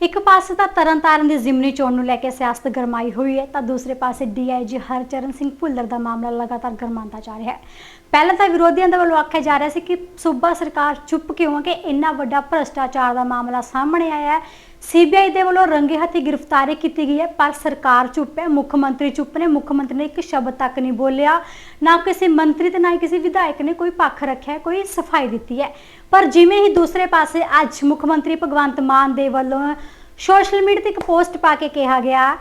ਇੱਕ ਪਾਸੇ ਤਾਂ ਤਰਨਤਾਰਨ ਦੀ ਜ਼ਿਮਨੀ ਚੋਣ ਨੂੰ ਲੈ ਕੇ ਸਿਆਸਤ ਗਰਮਾਈ ਹੋਈ ਹੈ, ਤਾਂ ਦੂਸਰੇ ਪਾਸੇ ਡੀਆਈਜੀ ਹਰਚਰਨ ਸਿੰਘ ਭੁੱਲਰ ਦਾ ਮਾਮਲਾ ਲਗਾਤਾਰ ਗਰਮਾਉਂਦਾ ਜਾ ਰਿਹਾ ਹੈ। ਪਹਿਲਾਂ ਤਾਂ ਵਿਰੋਧੀਆਂ ਦੇ ਵੱਲੋਂ ਆਖਿਆ ਜਾ ਰਿਹਾ ਸੀ ਕਿ ਸੂਬਾ ਸਰਕਾਰ ਚੁੱਪ ਕਿਉਂ ਹੈ ਕਿ ਇੰਨਾ ਵੱਡਾ ਭ੍ਰਸ਼ਟਾਚਾਰ ਦਾ ਮਾਮਲਾ ਸਾਹਮਣੇ ਆਇਆ ਹੈ? ਸੀਬੀਆਈ ਦੇ ਵੱਲੋਂ ਰੰਗੇ ਹੱਥੀ ਗ੍ਰਿਫਤਾਰੀ ਕੀਤੀ ਗਈ ਹੈ। ਪਰ ਸਰਕਾਰ ਚੁੱਪ ਹੈ, ਮੁੱਖ ਮੰਤਰੀ ਚੁੱਪ ਨੇ। ਮੁੱਖ ਮੰਤਰੀ ਨੇ ਇੱਕ ਸ਼ਬਦ ਤੱਕ ਨਹੀਂ ਬੋਲਿਆ। ਨਾ ਕਿਸੇ ਮੰਤਰੀ ਤੇ ਨਾ ਹੀ ਕਿਸੇ ਵਿਧਾਇਕ ਨੇ ਕੋਈ ਪੱਖ ਰੱਖਿਆ, ਕੋਈ ਸਫ਼ਾਈ ਦਿੱਤੀ ਹੈ। ਪਰ ਜਿਵੇਂ ਹੀ ਦੂਸਰੇ ਪਾਸੇ ਅੱਜ ਮੁੱਖ ਮੰਤਰੀ ਭਗਵੰਤ ਮਾਨ ਦੇ ਵੱਲੋਂ ਸੋਸ਼ਲ ਮੀਡੀਆ ਤੇ ਇੱਕ ਪੋਸਟ ਪਾ ਕੇ ਕਿਹਾ ਗਿਆ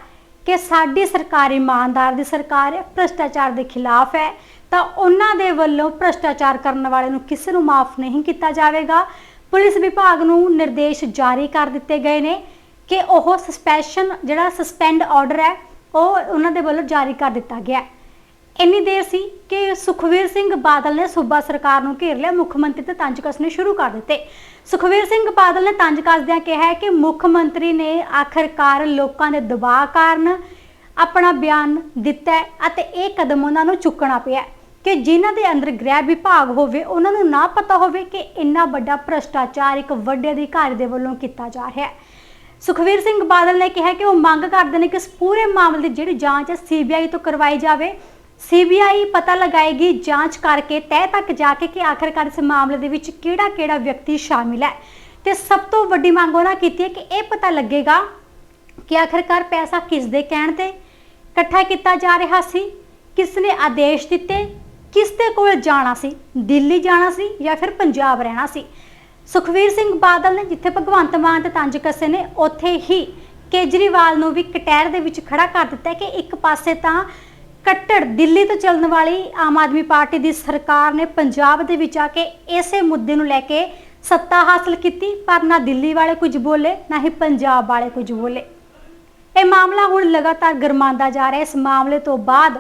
ਕਿ ਸਾਡੀ ਸਰਕਾਰ ਇਮਾਨਦਾਰ ਦੀ ਸਰਕਾਰ ਹੈ, ਭ੍ਰਸ਼ਟਾਚਾਰ ਦੇ ਖਿਲਾਫ ਹੈ, ਤਾਂ ਉਹਨਾਂ ਦੇ ਵੱਲੋਂ ਭ੍ਰਸ਼ਟਾਚਾਰ ਕਰਨ ਵਾਲੇ ਨੂੰ ਕਿਸੇ ਨੂੰ ਮਾਫ ਨਹੀਂ ਕੀਤਾ ਜਾਵੇਗਾ। ਪੁਲਿਸ ਵਿਭਾਗ ਨੂੰ ਨਿਰਦੇਸ਼ ਜਾਰੀ ਕਰ ਦਿੱਤੇ ਗਏ ਨੇ ਕਿ ਉਹ ਸਸਪੈਸ਼ਨ ਜਿਹੜਾ ਸਸਪੈਂਡ ਆਰਡਰ ਹੈ, ਉਹ ਉਹਨਾਂ ਦੇ ਵੱਲੋਂ ਜਾਰੀ ਕਰ ਦਿੱਤਾ ਗਿਆ ਹੈ। ਇੰਨੀ ਦੇਰ ਸੀ ਕਿ ਸੁਖਵੀਰ ਸਿੰਘ ਬਾਦਲ ਨੇ ਸੂਬਾ ਸਰਕਾਰ ਨੂੰ ਘੇਰ ਲਿਆ, ਮੁੱਖ ਮੰਤਰੀ ਤੇ ਤੰਜ ਕੱਸਣੇ ਸ਼ੁਰੂ ਕਰ ਦਿੱਤੇ। ਸੁਖਵੀਰ ਸਿੰਘ ਬਾਦਲ ਨੇ ਤੰਜ ਕੱਸਦਿਆਂ ਕਿਹਾ ਕਿ ਮੁੱਖ ਮੰਤਰੀ ਨੇ ਆਖਰਕਾਰ ਲੋਕਾਂ ਦੇ ਦਬਾਅ ਕਾਰਨ ਆਪਣਾ ਬਿਆਨ ਦਿੱਤਾ ਅਤੇ ਇਹ ਕਦਮ ਉਹਨਾਂ ਨੂੰ ਚੁੱਕਣਾ ਪਿਆ ਕਿ ਜਿਨ੍ਹਾਂ ਦੇ ਅੰਦਰ ਗ੍ਰਹਿ ਵਿਭਾਗ ਹੋਵੇ, ਉਹਨਾਂ ਨੂੰ ਨਾ ਪਤਾ ਹੋਵੇ ਕਿ ਇੰਨਾ ਵੱਡਾ ਭ੍ਰਸ਼ਟਾਚਾਰ ਇੱਕ ਵੱਡੇ ਅਧਿਕਾਰੀ ਦੇ ਵੱਲੋਂ ਕੀਤਾ ਜਾ ਰਿਹਾ ਹੈ। ਸੁਖਵੀਰ ਸਿੰਘ ਬਾਦਲ ਨੇ ਕਿਹਾ ਕਿ ਉਹ ਮੰਗ ਕਰਦੇ ਨੇ ਕਿ ਇਸ ਪੂਰੇ ਮਾਮਲੇ ਦੀ ਜਿਹੜੀ ਜਾਂਚ ਹੈ ਸੀਬੀਆਈ ਤੋਂ ਕਰਵਾਈ ਜਾਵੇ। ਸੀਬੀਆਈ ਪਤਾ ਲਗਾਏਗੀ ਜਾਂਚ ਕਰਕੇ, ਤਹਿ ਤੱਕ ਜਾ ਕੇ ਕਿ ਆਖਰਕਾਰ ਇਸ ਮਾਮਲੇ ਦੇ ਵਿੱਚ ਕਿਹੜਾ-ਕਿਹੜਾ ਵਿਅਕਤੀ ਸ਼ਾਮਿਲ ਹੈ। ਤੇ ਸਭ ਤੋਂ ਵੱਡੀ ਮੰਗ ਉਹਨਾਂ ਕੀਤੀ ਹੈ ਕਿ ਇਹ ਪਤਾ ਲੱਗੇਗਾ ਕਿ ਆਖਰਕਾਰ ਪੈਸਾ ਕਿਸ ਦੇ ਕਹਿਣ ਤੇ ਇਕੱਠਾ ਕੀਤਾ ਜਾ ਰਿਹਾ ਸੀ, ਕਿਸ ਨੇ ਆਦੇਸ਼ ਦਿੱਤੇ ਕਿਸ ਦੇ ਕੋਲ ਜਾਣਾ ਸੀ? ਦਿੱਲੀ ਜਾਣਾ ਸੀ ਜਾਂ ਫਿਰ ਪੰਜਾਬ ਰਹਿਣਾ ਸੀ? ਸੁਖਵੀਰ ਸਿੰਘ ਬਾਦਲ ਨੇ ਜਿੱਥੇ ਭਗਵੰਤ ਮਾਨ ਤੇ ਤੰਜ ਕੱਸੇ ਨੇ, ਉੱਥੇ ਹੀ ਕੇਜਰੀਵਾਲ ਨੂੰ ਵੀ ਕਟਹਿਰ ਦੇ ਵਿੱਚ ਖੜਾ ਕਰ ਦਿੱਤਾ ਕਿ ਇੱਕ ਪਾਸੇ ਤਾਂ ਕੱਟੜ ਦਿੱਲੀ ਤੋਂ ਚੱਲਣ ਵਾਲੀ ਆਮ ਆਦਮੀ ਪਾਰਟੀ ਦੀ ਸਰਕਾਰ ਨੇ ਪੰਜਾਬ ਦੇ ਵਿੱਚ ਆ ਕੇ ਇਸੇ ਮੁੱਦੇ ਨੂੰ ਲੈ ਕੇ ਸੱਤਾ ਹਾਸਲ ਕੀਤੀ, ਪਰ ਨਾ ਦਿੱਲੀ ਵਾਲੇ ਕੁਝ ਬੋਲੇ, ਨਾ ਹੀ ਪੰਜਾਬ ਵਾਲੇ ਕੁਝ ਬੋਲੇ। ਇਹ ਮਾਮਲਾ ਹੁਣ ਲਗਾਤਾਰ ਗਰਮਾਉਂਦਾ ਜਾ ਰਿਹਾ। ਇਸ ਮਾਮਲੇ ਤੋਂ ਬਾਅਦ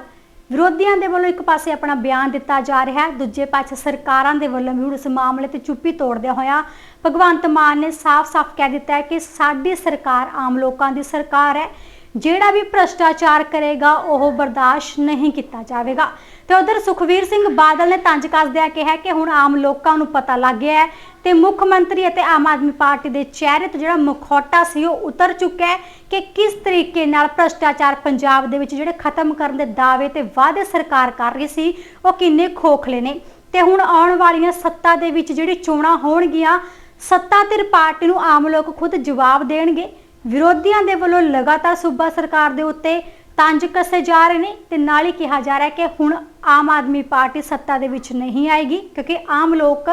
ਵਿਰੋਧੀਆਂ ਦੇ ਵੱਲੋਂ ਇੱਕ ਪਾਸੇ ਆਪਣਾ ਬਿਆਨ ਦਿੱਤਾ ਜਾ ਰਿਹਾ ਹੈ, ਦੂਜੇ ਪਾਸੇ ਸਰਕਾਰਾਂ ਦੇ ਵੱਲੋਂ ਵੀ ਹੁਣ ਇਸ ਮਾਮਲੇ ਤੇ ਚੁੱਪੀ ਤੋੜਦਿਆਂ ਹੋਇਆ ਭਗਵੰਤ ਮਾਨ ਨੇ ਸਾਫ਼-ਸਾਫ਼ ਕਹਿ ਦਿੱਤਾ ਹੈ ਕਿ ਸਾਡੀ ਸਰਕਾਰ ਆਮ ਲੋਕਾਂ ਦੀ ਸਰਕਾਰ ਹੈ। ਜਿਹੜਾ ਵੀ ਭ੍ਰਸ਼ਟਾਚਾਰ ਕਰੇਗਾ, ਉਹ ਬਰਦਾਸ਼ਤ ਨਹੀਂ ਕੀਤਾ ਜਾਵੇਗਾ। ਤੇ ਉਧਰ ਸੁਖਵੀਰ ਸਿੰਘ ਬਾਦਲ ਨੇ ਤੰਜ ਕੱਸਦਿਆਂ ਕਿਹਾ ਕਿ ਹੁਣ ਆਮ ਲੋਕਾਂ ਨੂੰ ਪਤਾ ਲੱਗ ਗਿਆ ਹੈ ਤੇ ਮੁੱਖ ਮੰਤਰੀ ਅਤੇ ਆਮ ਆਦਮੀ ਪਾਰਟੀ ਦੇ ਚਿਹਰੇ ਤੋਂ ਜਿਹੜਾ ਮੁਖੌਟਾ ਸੀ, ਉਹ ਉਤਰ ਚੁੱਕਾ ਹੈ ਕਿ ਕਿਸ ਤਰੀਕੇ ਨਾਲ ਭ੍ਰਸ਼ਟਾਚਾਰ ਪੰਜਾਬ ਦੇ ਵਿੱਚ ਜਿਹੜੇ ਖਤਮ ਕਰਨ ਦੇ ਦਾਅਵੇ ਤੇ ਵਾਅਦੇ ਸਰਕਾਰ ਕਰ ਰਹੀ ਸੀ, ਉਹ ਕਿੰਨੇ ਖੋਖਲੇ ਨੇ। ਤੇ ਹੁਣ ਆਉਣ ਵਾਲੀਆਂ ਸੱਤਾ ਦੇ ਵਿੱਚ ਜਿਹੜੀ ਚੋਣਾਂ ਹੋਣਗੀਆਂ, ਸੱਤਾ ਧਿਰ ਪਾਰਟੀ ਨੂੰ ਆਮ ਲੋਕ ਖੁਦ ਜਵਾਬ ਦੇਣਗੇ। ਵਿਰੋਧੀਆਂ ਦੇ ਵੱਲੋਂ ਲਗਾਤਾਰ ਸੂਬਾ ਸਰਕਾਰ ਦੇ ਉੱਤੇ ਤੰਜ ਕੱਸੇ ਜਾ ਰਹੇ ਨੇ ਤੇ ਨਾਲ ਹੀ ਕਿਹਾ ਜਾ ਰਿਹਾ ਕਿ ਹੁਣ ਆਮ ਆਦਮੀ ਪਾਰਟੀ ਸੱਤਾ ਦੇ ਵਿੱਚ ਨਹੀਂ ਆਏਗੀ, ਕਿਉਂਕਿ ਆਮ ਲੋਕ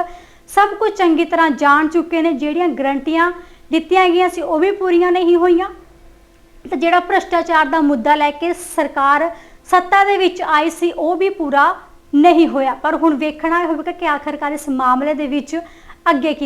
ਸਭ ਕੁਝ ਚੰਗੀ ਤਰ੍ਹਾਂ ਜਾਣ ਚੁੱਕੇ ਨੇ, ਜਿਹੜੀਆਂ ਗਰੰਟੀਆਂ ਦਿੱਤੀਆਂ ਗਈਆਂ ਸੀ ਉਹ ਵੀ ਪੂਰੀਆਂ ਨਹੀਂ ਹੋਈਆਂ। ਤੇ ਜਿਹੜਾ ਭ੍ਰਸ਼ਟਾਚਾਰ ਦਾ ਮੁੱਦਾ ਲੈ ਕੇ ਸਰਕਾਰ ਸੱਤਾ ਦੇ ਵਿੱਚ ਆਈ ਸੀ, ਉਹ ਵੀ ਪੂਰਾ ਨਹੀਂ ਹੋਇਆ। ਪਰ ਹੁਣ ਵੇਖਣਾ ਹੋਵੇਗਾ ਕਿ ਆਖਰਕਾਰ ਇਸ ਮਾਮਲੇ ਦੇ ਵਿੱਚ ਅੱਗੇ ਕੀ